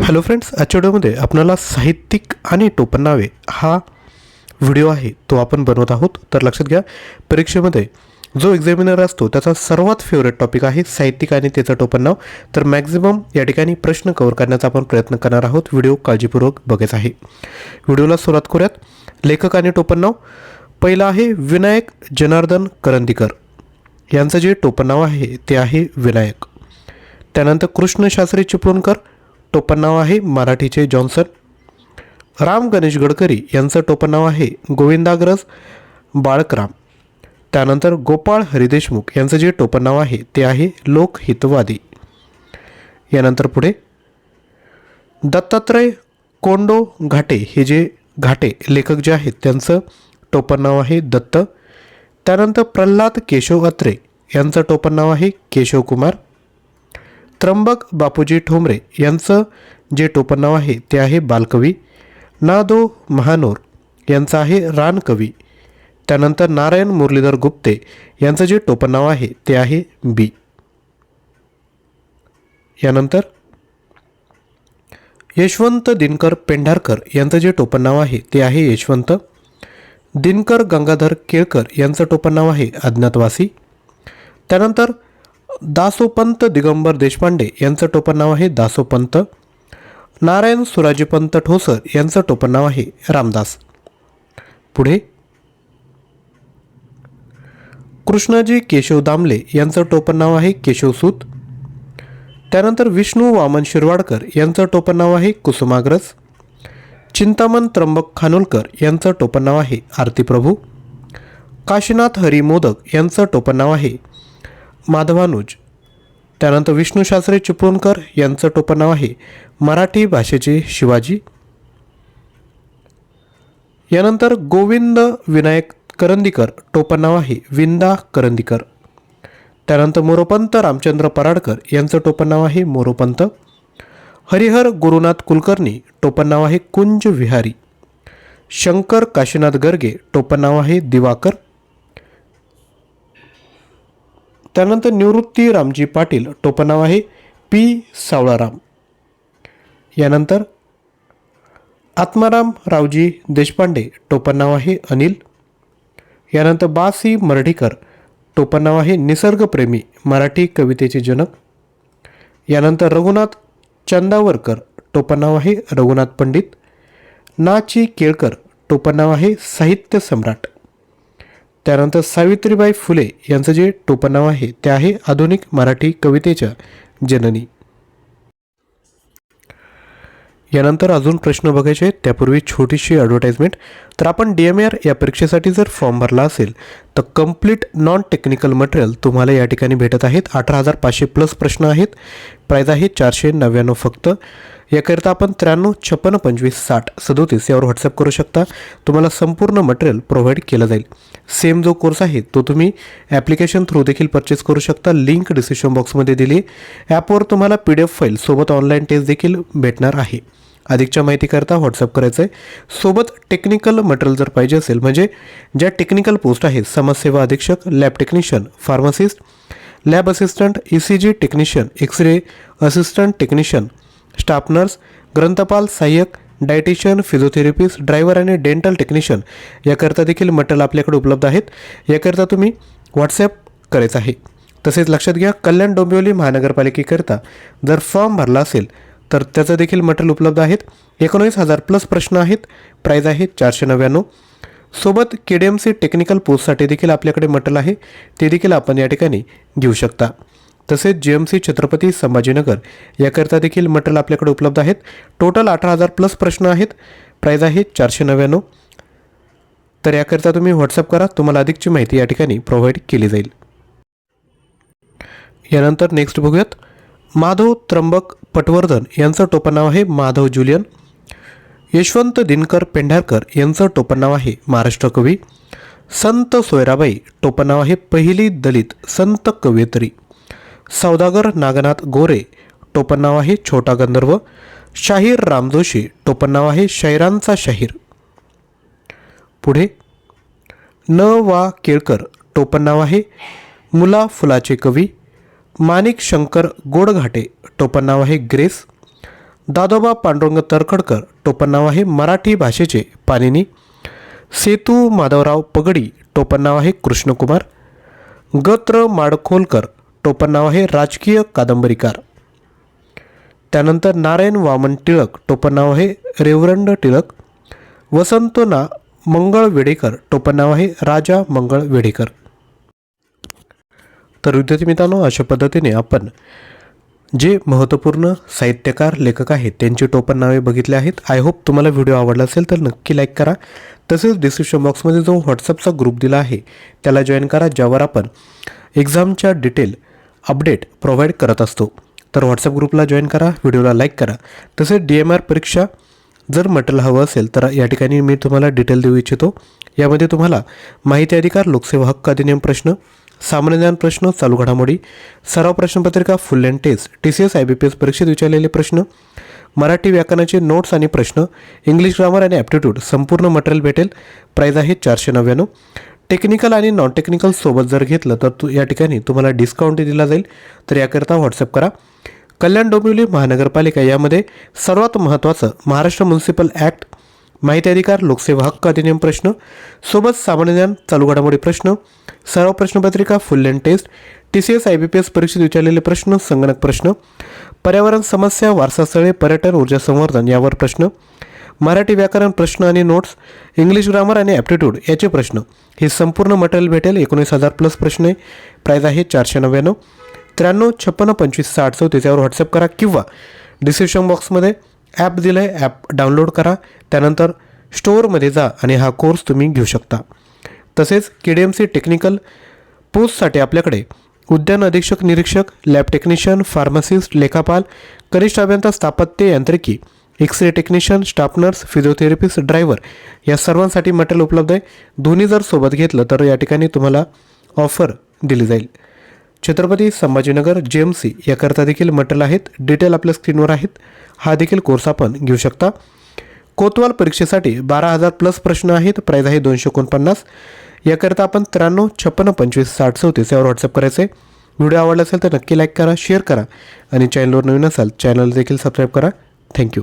Hello friends आजच्या व्हिडिओमध्ये आपल्याला साहित्यिक आणि टोपण नावे हा व्हिडिओ आहे तो आपण बनवत आहोत. तर लक्षात घ्या परीक्षेमध्ये जो एक्झामिनर असतो त्याचा सर्वात फेवरेट टॉपिक आहे साहित्यिक आणि त्याचं टोपण नाव तर मॅक्झिमम या ठिकाणी प्रश्न कव्हर करण्याचा आपण प्रयत्न करणार आहोत. व्हिडिओ काळजीपूर्वक बघायचा आहे. व्हिडिओला सुरुवात करूयात. लेखक आणि टोपण नाव पहिलं आहे विनायक जनार्दन करंदीकर. यांचं जे टोपण नाव आहे ते आहे विनायक. त्यानंतर कृष्णशास्त्री चिपळूणकर. टोपण नाव आहे मराठीचे जॉन्सन. राम गणेश गडकरी यांचं टोपण नाव आहे गोविंदाग्रज बाळकराम. त्यानंतर गोपाळ हरिदेशमुख यांचं जे टोपण नाव आहे ते आहे लोकहितवादी. यानंतर पुढे दत्तात्रय कोंडो घाटे हे जे घाटे लेखक जे आहेत त्यांचं टोपण नाव आहे दत्त. त्यानंतर प्रल्हाद केशव अत्रे यांचं टोपण नाव आहे केशवकुमार. त्र्यंबक बापूजी ठोंबरे यांचं जे टोपण नाव आहे ते आहे बालकवी. नादो महानोर यांचं आहे रानकवी. त्यानंतर नारायण मुरलीधर गुप्ते यांचं जे टोपण नाव आहे ते आहे बी. यानंतर यशवंत दिनकर पेंढारकर यांचं जे टोपण नाव आहे ते आहे यशवंत. दिनकर गंगाधर केळकर यांचं टोपण नाव आहे अज्ञातवासी त्यानंतर दासोपंत दिगंबर देशपांडे यांचं टोपण नाव आहे दासोपंत. नारायण सुराजीपंत ठोसर यांचं टोपण नाव आहे रामदास. पुढे. कृष्णाजी केशव दामले यांचं टोपण नाव आहे केशवसूत त्यानंतर विष्णू वामन शिरवाडकर यांचं टोपण नाव आहे कुसुमाग्रज. चिंतामण त्र्यंबक खानोलकर यांचं टोपण नाव आहे आरती प्रभू काशीनाथ हरी मोदक यांचं टोपण नाव आहे माधवानुज त्यानंतर विष्णूशास्त्री चिपळूणकर यांचं टोपण नाव आहे मराठी भाषेचे शिवाजी. यानंतर गोविंद विनायक करंदीकर टोपण नाव आहे विंदा करंदीकर. त्यानंतर मोरोपंत रामचंद्र पराडकर यांचं टोपण नाव आहे मोरोपंत. हरिहर गुरुनाथ कुलकर्णी टोपण नाव आहे कुंज विहारी. शंकर काशीनाथ गर्गे टोपण नाव आहे दिवाकर. त्यानंतर निवृत्ती रामजी पाटील टोपनाव आहे पी. सावळाराम. यानंतर आत्माराम रावजी देशपांडे टोपण नाव आहे अनिल. यानंतर बासी मर्ढीकर टोपण नाव आहे निसर्गप्रेमी मराठी कवितेचे जनक. यानंतर रघुनाथ चंदावरकर टोपण नाव आहे रघुनाथ पंडित. नाची केळकर टोपण नाव आहे साहित्य सम्राट. त्यानंतर सावित्रीबाई फुले यांचं जे टोपणनाव आहे ते आहे आधुनिक मराठी कवितेच्या जननी. यानंतर अजून प्रश्न बघायचे आहेत. त्यापूर्वी छोटीशी ॲडव्हर्टाईजमेंट तर आपण डी एम आर या परीक्षेसाठी जर फॉर्म भरला असेल तर कंप्लीट नॉन टेक्निकल मटेरियल तुम्हाला या ठिकाणी भेटत आहेत. अठरा हजार पाचशे प्लस प्रश्न आहेत. प्राईज आहे चारशे नव्याण्णव फक्त. याकरिता आपण त्र्याण्णव छप्पन्न पंचवीस साठ सदोतीस यावर व्हॉट्सअप करू शकता. तुम्हाला संपूर्ण मटेरियल प्रोव्हाइड केलं जाईल. सेम जो कोर्स आहे तो तुम्ही ॲप्लिकेशन थ्रू देखील परचेस करू शकता. लिंक डिस्क्रिप्शन बॉक्समध्ये दिली. ॲपवर तुम्हाला पी डी एफ फाईल सोबत ऑनलाईन टेस्ट देखील भेटणार आहे. अधिकच्या माहितीकरता व्हॉट्सअप करायचं आहे सोबत टेक्निकल मटेरियल जर पाहिजे असेल म्हणजे ज्या टेक्निकल पोस्ट आहेत समाजसेवा अधीक्षक lab technician pharmacist lab assistant E C G technician X ray assistant technician staff nurse ग्रंथपाल सहाय्यक डायटिशियन फिजिओथेरपिस्ट ड्रायव्हर आणि डेंटल टेक्निशियन याकरता देखील मटेरियल आपल्याकडे उपलब्ध आहेत. याकरता तुम्ही व्हॉट्सॲप करायचं आहे. तसेच लक्षात घ्या कल्याण डोंबिवली महानगरपालिकेकरता जर फॉर्म भरला असेल तर त्याचं देखील मटेरियल उपलब्ध आहेत. एकोणवीस हजार प्लस प्रश्न आहेत. प्राईज आहे चारशे नव्याण्णव. सोबत K D M C technical पोस्टसाठी देखील आपल्याकडे मटल आहे. ते देखील आपण या ठिकाणी घेऊ शकता. तसेच G M C Chhatrapati Sambhajinagar याकरता देखील मटल आपल्याकडे उपलब्ध आहेत. टोटल अठरा हजार प्लस प्रश्न आहेत. प्राईज आहे चारशे नव्याण्णव. तर याकरिता तुम्ही व्हॉट्सअप करा. तुम्हाला अधिकची माहिती या ठिकाणी प्रोव्हाइड केली जाईल. यानंतर नेक्स्ट बघूयात. माधव त्र्यंबक पटवर्धन यांचं टोपण नाव आहे माधव जुलियन. यशवंत दिनकर पेंढारकर यांचं टोपण नाव आहे महाराष्ट्र कवी. संत सोयराबाई टोपण नाव आहे पहिली दलित संत कवयित्री. सौदागर नागनाथ गोरे टोपण नाव आहे छोटा गंधर्व. शाहीर रामजोशी टोपण नाव आहे शाहिरांचा शाहीर. पुढे. न वा केळकर टोपण नाव आहे मुला फुलाचे कवी. माणिक शंकर गोडघाटे टोपण नाव आहे ग्रेस. दादोबा पांडुरंग तरखडकर टोपण नाव आहे मराठी भाषेचे पाणिनी सेतू माधवराव पगडी टोपण नाव आहे कृष्णकुमार. गत्र माडखोलकर टोपण नाव आहे राजकीय कादंबरीकार. त्यानंतर नारायण वामन टिळक टोपण नाव आहे रेवरंड टिळक. वसंतोना मंगळ वेडेकर टोपण नाव आहे राजा मंगळ वेडेकर. तर विद्यार्थी मित्रांनो अशा पद्धतीने आपण जे महत्त्वपूर्ण साहित्यकार लेखक आहेत त्यांची टोपण नावे बघितले आहेत. आय होप तुम्हाला व्हिडिओ आवडला असेल तर नक्की लाईक करा. तसेच डिस्क्रिप्शन बॉक्समध्ये जो व्हॉट्सअपचा ग्रुप दिला आहे त्याला जॉईन करा ज्यावर आपण एक्झामच्या डिटेल अपडेट प्रोव्हाइड करत असतो. तर व्हॉट्सअप ग्रुपला जॉईन करा व्हिडिओला लाईक करा. तसेच डी एम आर परीक्षा जर मटेरियल हवं असेल तर या ठिकाणी मी तुम्हाला डिटेल देऊ इच्छितो. यामध्ये तुम्हाला माहिती अधिकार लोकसेवा हक्क अधिनियम प्रश्न सामान्य ज्ञान प्रश्न चालू घडामोडी सराव प्रश्नपत्रिका full and test T C S I B P S परीक्षेत विचारलेले प्रश्न मराठी व्याकरणाचे नोट्स आणि प्रश्न इंग्लिश ग्रामर आणि ॲप्टिट्यूड संपूर्ण मटेरियल भेटेल. प्राईज आहे चारशे नव्याण्णव. टेक्निकल आणि नॉन टेक्निकल सोबत जर घेतलं तर तू या ठिकाणी तुम्हाला डिस्काउंट दिला जाईल. तर याकरिता व्हॉट्सअप करा. कल्याण डोंबिवली महानगरपालिका यामध्ये सर्वात महत्त्वाचं महाराष्ट्र म्युन्सिपल ॲक्ट माहिती अधिकार लोकसेवा हक्क अधिनियम प्रश्न सोबत सामान्य ज्ञान चालू घडामोडी प्रश्न सराव प्रश्नपत्रिका full and test T C S I B P S परीक्षेत विचारलेले प्रश्न संगणक प्रश्न पर्यावरण समस्या वारसास्थळे पर्यटन ऊर्जा संवर्धन यावर प्रश्न मराठी व्याकरण प्रश्न आणि नोट्स इंग्लिश ग्रामर आणि ॲप्टिट्यूड याचे प्रश्न. हे संपूर्ण मटेरियल भेटेल एकोणीस हजार प्लस प्रश्न आहे. प्राईज आहे चारशे नव्याण्णव. त्र्याण्णव छप्पन्न पंचवीस साठ चौतीस यावर व्हॉट्सअप करा किंवा डिस्क्रिप्शन बॉक्समध्ये ॲप दिलं आहे ॲप डाउनलोड करा. त्यानंतर स्टोअरमध्ये जा आणि हा कोर्स तुम्ही घेऊ शकता. तसेच K D M C technical पोस्टसाठी आपल्याकडे उद्यान अधीक्षक निरीक्षक लॅब टेक्निशियन फार्मासिस्ट लेखापाल कनिष्ठ अभियंता स्थापत्य यांत्रिकी X ray technician staff nurse physiotherapist driver या सर्वांसाठी मटेरियल उपलब्ध आहे. दोन्ही जर सोबत घेतलं तर या ठिकाणी तुम्हाला ऑफर दिली जाईल. छत्रपती संभाजीनगर जे एम सी याकरता देखील मटेरियल आहेत. डिटेल आपल्या स्क्रीनवर आहेत. हा देखील कोर्स आपण घेऊ शकता. कोतवाल परीक्षेसाठी बारा हजार प्लस प्रश्न आहेत. प्राईज आहे दोनशे एकोणपन्नास. याकरिता आपण त्र्याण्णव छप्पन्न पंचवीस साठ चौतीस यावर व्हॉट्सअप करायचं आहे व्हिडिओ आवडला असेल तर नक्की लाईक करा शेअर करा. आणि चॅनलवर नवीन असाल चॅनल देखील सबस्क्राईब करा. थँक्यू